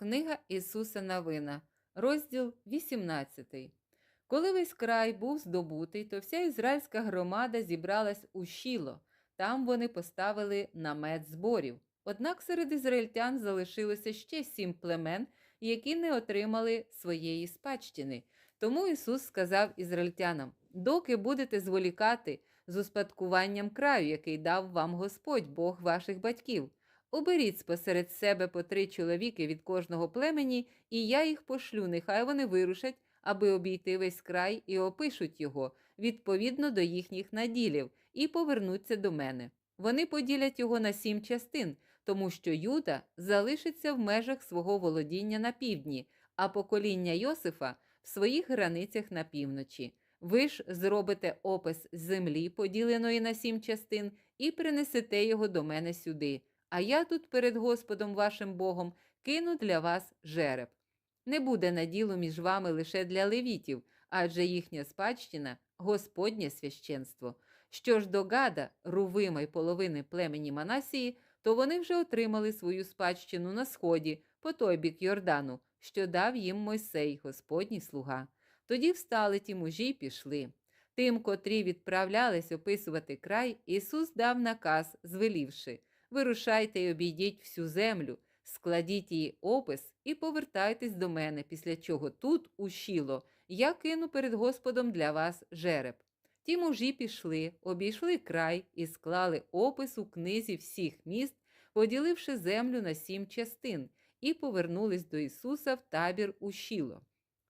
Книга Ісуса Навина, розділ 18. Коли весь край був здобутий, то вся ізраїльська громада зібралась у Шіло. Там вони поставили намет зборів. Однак серед ізраїльтян залишилося ще сім племен, які не отримали своєї спадщини. Тому Ісус сказав ізраїльтянам: доки будете зволікати з успадкуванням краю, який дав вам Господь, Бог ваших батьків. Оберіть спосеред себе по три чоловіки від кожного племені, і я їх пошлю, нехай вони вирушать, аби обійти весь край і опишуть його відповідно до їхніх наділів, і повернуться до мене. Вони поділять його на сім частин, тому що Юда залишиться в межах свого володіння на півдні, а покоління Йосифа в своїх границях на півночі. Ви ж зробите опис землі, поділеної на сім частин, і принесете його до мене сюди. А я тут перед Господом вашим Богом кину для вас жереб. Не буде наділу між вами лише для левітів, адже їхня спадщина Господнє священство. Що ж до Гада, Рувима й половини племені Манасії, то вони вже отримали свою спадщину на сході, по той бік Йордану, що дав їм Мойсей, Господній слуга. Тоді встали ті мужі й пішли. Тим, котрі відправлялись описувати край, Ісус дав наказ, звелівши вирушайте й обійдіть всю землю, складіть її опис і повертайтесь до мене, після чого тут, у Шіло, я кину перед Господом для вас жереб. Ті мужі пішли, обійшли край і склали опис у книзі всіх міст, поділивши землю на сім частин, і повернулись до Ісуса в табір у Шіло.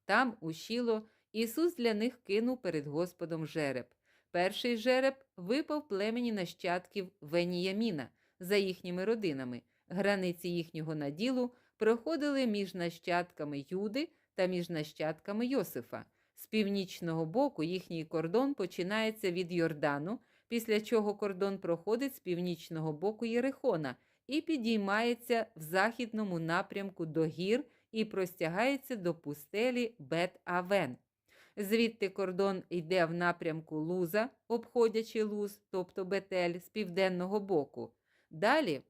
Там, у Шіло, Ісус для них кинув перед Господом жереб. Перший жереб випав племені нащадків Веніяміна за їхніми родинами. Границі їхнього наділу проходили між нащадками Юди та між нащадками Йосифа. З північного боку їхній кордон починається від Йордану, після чого кордон проходить з північного боку Єрихона і підіймається в західному напрямку до гір і простягається до пустелі Бет-Авен. Звідти кордон йде в напрямку Луза, обходячи Луз, тобто Бетель, з південного боку. Далі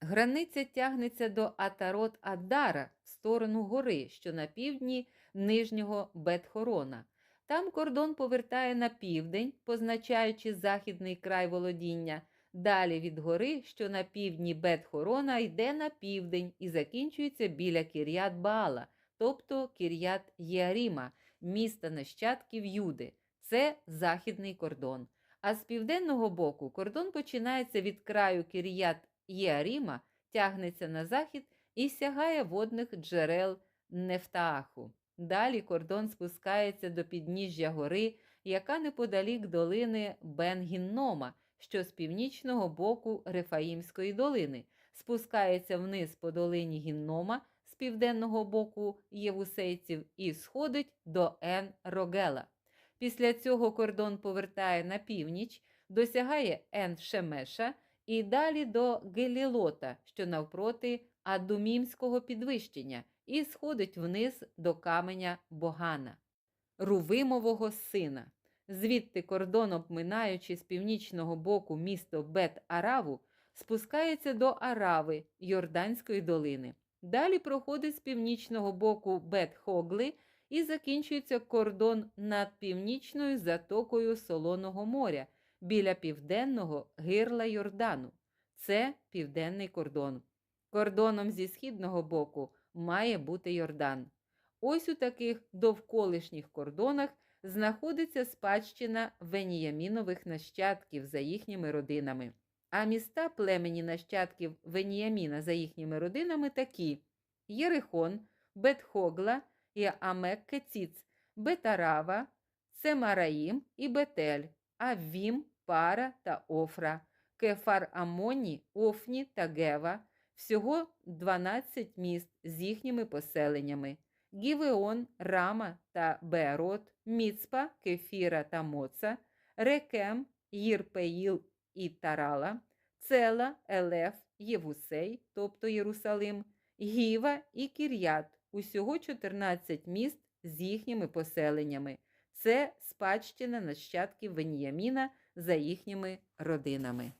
границя тягнеться до Атарот Аддара в сторону гори, що на півдні нижнього Бетхорона. Там кордон повертає на південь, позначаючи західний край володіння. Далі від гори, що на півдні Бетхорона, йде на південь і закінчується біля Кір'ят Баала, тобто Кір'ят Єаріма, міста нащадків Юди. Це західний кордон. А з південного боку кордон починається від краю Кір'ят Єаріма, тягнеться на захід і сягає водних джерел Нефтааху. Далі кордон спускається до підніжжя гори, яка неподалік долини Бенгіннома, що з північного боку Рефаїмської долини, спускається вниз по долині Гіннома з південного боку Євусейців і сходить до Ен Рогела. Після цього кордон повертає на північ, досягає Ен Шемеша і далі до Гелілота, що навпроти Адумімського підвищення, і сходить вниз до каменя Богана, Рувимового сина. Звідти кордон, обминаючи з північного боку місто Бет-Араву, спускається до Арави Йорданської долини. Далі проходить з північного боку Бет-Хогли і закінчується кордон над північною затокою Солоного моря біля південного гирла Йордану. Це південний кордон. Кордоном зі східного боку має бути Йордан. Ось у таких довколишніх кордонах знаходиться спадщина Веніямінових нащадків за їхніми родинами. А міста племені нащадків Веніяміна за їхніми родинами такі: Єрихон, Бетхогла і Амек-Кеціц, Бетарава, Семараїм і Бетель, Аввім, Пара та Офра, Кефар Амоні, Офні та Гева, всього 12 міст з їхніми поселеннями. Гівеон, Рама та Беерот, Міцпа, Кефіра та Моца, Рекем, Їрпеїл і Тарала, Цела, Елеф, Євусей, тобто Єрусалим, Гіва і Кір'ят, усього 14 міст з їхніми поселеннями. Це спадщина нащадків Веніяміна за їхніми родинами.